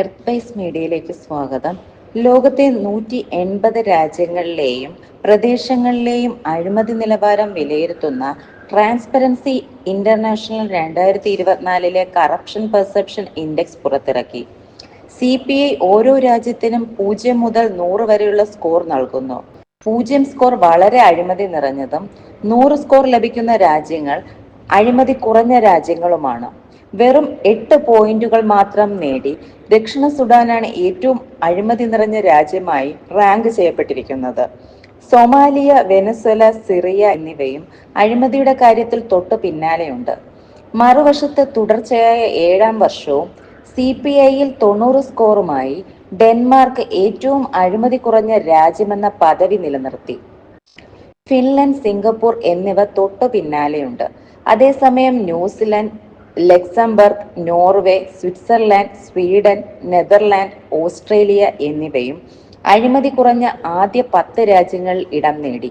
Earth ബൈസ് മീഡിയയിലേക്ക് സ്വാഗതം. ലോകത്തെ നൂറ്റി എൺപത് രാജ്യങ്ങളിലെയും പ്രദേശങ്ങളിലെയും അഴിമതി നിലവാരം വിലയിരുത്തുന്ന ട്രാൻസ്പെറൻസി ഇന്റർനാഷണൽ രണ്ടായിരത്തി ഇരുപത്തിനാലിലെ കറപ്ഷൻ പെർസെപ്ഷൻ ഇൻഡെക്സ് പുറത്തിറക്കി. സി പി ഐ ഓരോ രാജ്യത്തിനും പൂജ്യം മുതൽ നൂറ് വരെയുള്ള സ്കോർ നൽകുന്നു. പൂജ്യം സ്കോർ വളരെ അഴിമതി നിറഞ്ഞതും നൂറ് സ്കോർ ലഭിക്കുന്ന രാജ്യങ്ങൾ അഴിമതി കുറഞ്ഞ രാജ്യങ്ങളുമാണ്. വെറും എട്ട് പോയിന്റുകൾ മാത്രം നേടി ദക്ഷിണ സുഡാനാണ് ഏറ്റവും അഴിമതി നിറഞ്ഞ രാജ്യമായി റാങ്ക് ചെയ്യപ്പെട്ടിരിക്കുന്നത്. സൊമാലിയ വെനസ്വല സിറിയ എന്നിവയും അഴിമതിയുടെ കാര്യത്തിൽ തൊട്ടു പിന്നാലെയുണ്ട്. മറുവശത്ത് തുടർച്ചയായ ഏഴാം വർഷവും സി പി ഐയിൽ തൊണ്ണൂറ് സ്കോറുമായി ഡെൻമാർക്ക് ഏറ്റവും അഴിമതി കുറഞ്ഞ രാജ്യമെന്ന പദവി നിലനിർത്തി. ഫിൻലൻഡ് സിംഗപ്പൂർ എന്നിവ തൊട്ടു പിന്നാലെയുണ്ട്. അതേസമയം New Zealand Luxembourg Norway Switzerland Sweden Netherland Australia എന്നിവയും അഴിമതി കുറഞ്ഞ ആദ്യ പത്ത് രാജ്യങ്ങൾ ഇടം നേടി.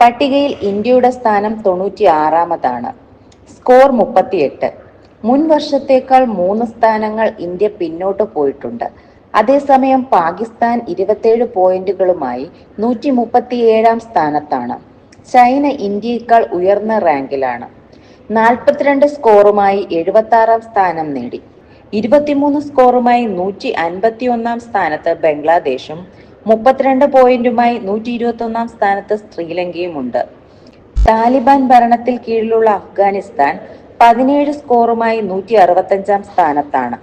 പട്ടികയിൽ ഇന്ത്യയുടെ സ്ഥാനം തൊണ്ണൂറ്റി ആറാമതാണ് സ്കോർ മുപ്പത്തിയെട്ട്. മുൻ വർഷത്തേക്കാൾ മൂന്ന് സ്ഥാനങ്ങൾ ഇന്ത്യ പിന്നോട്ട് പോയിട്ടുണ്ട്. അതേസമയം പാകിസ്ഥാൻ ഇരുപത്തേഴ് പോയിന്റുകളുമായി നൂറ്റി മുപ്പത്തിയേഴാം സ്ഥാനത്താണ്. ചൈന ഇന്ത്യയേക്കാൾ ഉയർന്ന റാങ്കിലാണ്. നാൽപ്പത്തിരണ്ട് സ്കോറുമായി എഴുപത്തി ആറാം സ്ഥാനം നേടി. ഇരുപത്തിമൂന്ന് സ്കോറുമായി നൂറ്റി അൻപത്തി ഒന്നാം സ്ഥാനത്ത് ബംഗ്ലാദേശും മുപ്പത്തിരണ്ട് പോയിന്റുമായി നൂറ്റി ഇരുപത്തി ഒന്നാം സ്ഥാനത്ത് ശ്രീലങ്കയുമുണ്ട്. താലിബാൻ ഭരണത്തിൽ കീഴിലുള്ള അഫ്ഗാനിസ്ഥാൻ പതിനേഴ് സ്കോറുമായി നൂറ്റി അറുപത്തഞ്ചാം സ്ഥാനത്താണ്.